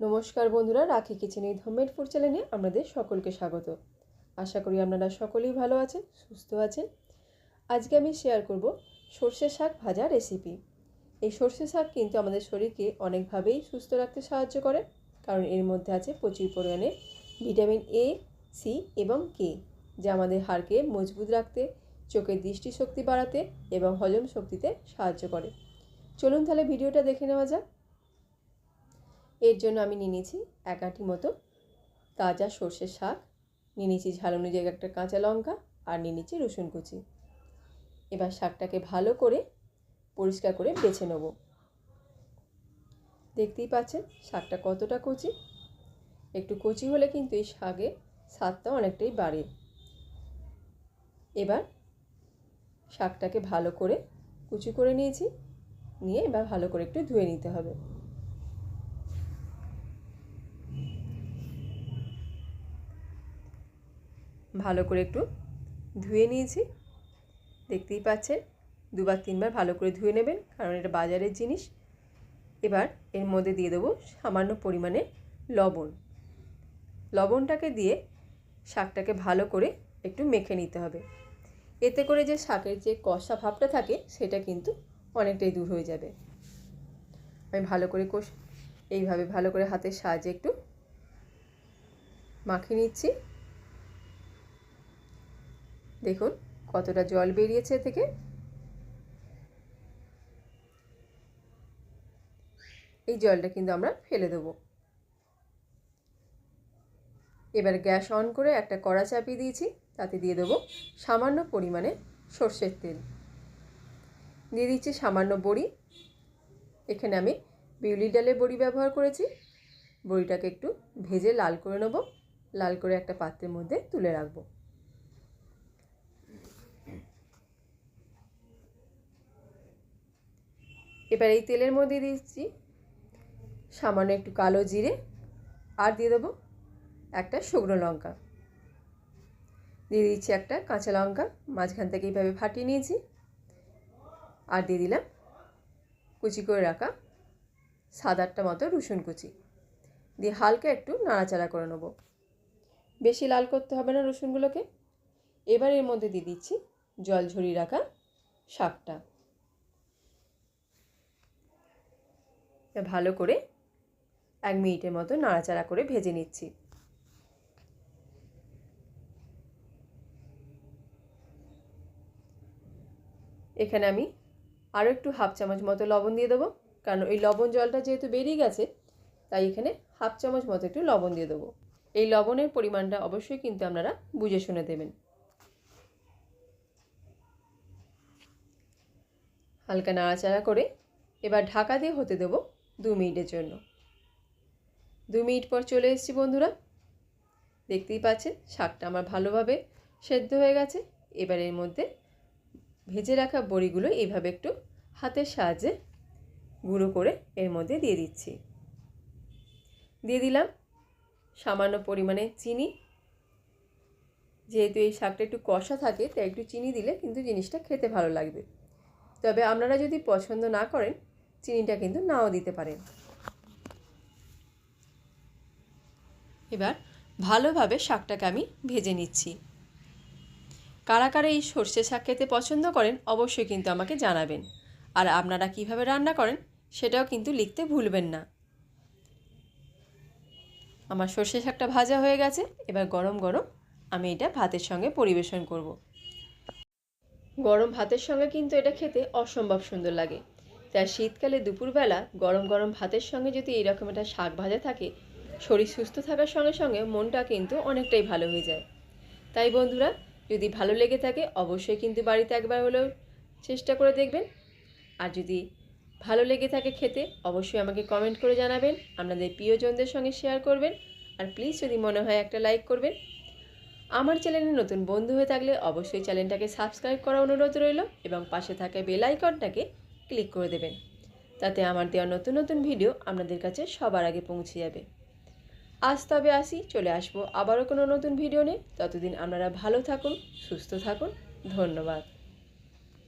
নমস্কার বন্ধুরা, রাখি কিচেন এই হোমমেড ফুড চ্যানেলে আপনাদের সকলকে স্বাগত। আশা করি আপনারা সকলেই ভালো আছেন, সুস্থ আছেন। আজকে আমি শেয়ার করব সর্ষে শাক ভাজা রেসিপি এই সর্ষে শাক কিন্তু আমাদের শরীরকে অনেকভাবেই সুস্থ রাখতে সাহায্য করে, কারণ এর মধ্যে আছে প্রচুর পরিমাণে ভিটামিন এ সি এবং কে যা আমাদের হাড়কে মজবুত রাখতে, চোখের দৃষ্টিশক্তি বাড়াতে এবং হজম শক্তিতে সাহায্য করে। চলুন তাহলে ভিডিওটা দেখে নেওয়া যাক। এর জন্য আমি নিয়ে নিয়েছি এক আঁটি মতো তাজা সর্ষের শাক, নিয়ে নিয়েছি ঝাল অনুযায়ী একটা কাঁচা লঙ্কা আর নিয়ে নিচ্ছি রসুন কুচি। এবার শাকটাকে ভালো করে পরিষ্কার করে বেছে নেব। দেখতেই পাচ্ছেন শাকটা কতটা কচি। একটু কচি হলে কিন্তু এই শাকে স্বাদটা অনেকটাই বাড়ে। এবার শাকটাকে ভালো করে কুচি করে নিয়েছি, নিয়ে এবার ভালো করে একটু ধুয়ে নিতে হবে। ভালো করে একটু ধুয়ে নিয়েছি। দেখতেই পাচ্ছেন, দুবার তিনবার ভালো করে ধুয়ে নেবেন, কারণ এটা বাজারের জিনিস। এবার এর মধ্যে দিয়ে দেবো সামান্য পরিমাণে লবণ। লবণটাকে দিয়ে শাকটাকে ভালো করে একটু মেখে নিতে হবে। এতে করে যে শাকের যে কষা ভাবটা থাকে, সেটা কিন্তু অনেকটাই দূর হয়ে যাবে। আমি ভালো করে কষ, এইভাবে ভালো করে হাতের সাহায্যে একটু মাখিয়ে নিচ্ছি। দেখুন, কতটা জল বেরিয়েছে থেকে। এই জলটা কিন্তু আমরা ফেলে দেবো। এবার গ্যাস অন করে একটা কড়া চাপিয়ে দিয়েছি, তাতে দিয়ে দেবো সামান্য পরিমাণে সর্ষের তেল। দিয়ে দিচ্ছি সামান্য বড়ি। এখানে আমি বিউলি ডালের বড়ি ব্যবহার করেছি। বড়িটাকে একটু ভেজে লাল করে নেব। লাল করে একটা পাত্রের মধ্যে তুলে রাখব। এবার এই তেলের মধ্যে দিচ্ছি সামান্য একটু কালো জিরে আর দিয়ে দেবো একটা শুকনো লঙ্কা। দিয়ে দিচ্ছি একটা কাঁচা লঙ্কা, মাঝখান থেকে এইভাবে ফাটিয়ে নিয়েছি। আর দিয়ে দিলাম কুচি করে রাখা সাত আটটা মতো রসুন কুচি। দিয়ে হালকা একটু নাড়াচাড়া করে নেব। বেশি লাল করতে হবে না রসুনগুলোকে। এবার এর মধ্যে দিয়ে দিচ্ছি জল ঝরিয়ে রাখা শাকটা। ভালো করে এক মিনিটের মতো নাড়াচাড়া করে ভেজে নিচ্ছি। এখানে আমি আরও একটু হাফ চামচ মতো লবণ দিয়ে দেবো, কারণ ওই লবণ জলটা যেহেতু বেরিয়ে গেছে, তাই এখানে হাফ চামচ মতো একটু লবণ দিয়ে দেবো। এই লবণের পরিমাণটা অবশ্যই কিন্তু আপনারা বুঝে শুনে দেবেন। হালকা নাড়াচাড়া করে এবার ঢাকা দিয়ে হতে দেবো দু মিনিটের জন্য। দু মিনিট পর চলে এসেছি বন্ধুরা। দেখতেই পাচ্ছেন, শাকটা আমার ভালোভাবে সেদ্ধ হয়ে গেছে। এবার এর মধ্যে ভেজে রাখা বড়িগুলো এইভাবে একটু হাতের সাহায্যে গুঁড়ো করে এর মধ্যে দিয়ে দিচ্ছি। দিয়ে দিলাম সামান্য পরিমাণে চিনি। যেহেতু এই শাকটা একটু কষা থাকে, তাই একটু চিনি দিলে কিন্তু জিনিসটা খেতে ভালো লাগবে। তবে আপনারা যদি পছন্দ না করেন চিনিটা কিন্তু নাও দিতে পারেন। এবার ভালোভাবে শাকটাকে আমি ভেজে নিচ্ছি। কারা কারা এই সর্ষে শাক খেতে পছন্দ করেন অবশ্যই কিন্তু আমাকে জানাবেন। আর আপনারা কীভাবে রান্না করেন সেটাও কিন্তু লিখতে ভুলবেন না। আমার সর্ষে শাকটা ভাজা হয়ে গেছে, এবার গরম গরম আমি এটা ভাতের সঙ্গে পরিবেশন করব। গরম ভাতের সঙ্গে কিন্তু এটা খেতে অসম্ভব সুন্দর লাগে। তাই শীতকালে দুপুরবেলা গরম গরম ভাতের সঙ্গে যদি এইরকম একটা শাক ভাজা থাকে, শরীর সুস্থ থাকার সঙ্গে সঙ্গে মনটা কিন্তু অনেকটাই ভালো হয়ে যায়। তাই বন্ধুরা, যদি ভালো লেগে থাকে, অবশ্যই কিন্তু বাড়িতে একবার হলেও চেষ্টা করে দেখবেন। আর যদি ভালো লেগে থাকে খেতে, অবশ্যই আমাকে কমেন্ট করে জানাবেন, আপনাদের প্রিয়জনদের সঙ্গে শেয়ার করবেন, আর প্লিজ যদি মনে হয় একটা লাইক করবেন। আমার চ্যানেলে নতুন বন্ধু হয়ে থাকলে অবশ্যই চ্যানেলটাকে সাবস্ক্রাইব করা অনুরোধ রইল, এবং পাশে থাকা বেল আইকনটাকে ক্লিক করে দেবেন। তাতে আমার দেওয়া নতুন নতুন ভিডিও আপনাদের কাছে সবার আগে পৌঁছে যাবে। আজ তবে আসি, চলে আসব আবারও কোনো নতুন ভিডিও নিয়ে। ততদিন আপনারা ভালো থাকুন, সুস্থ থাকুন। ধন্যবাদ।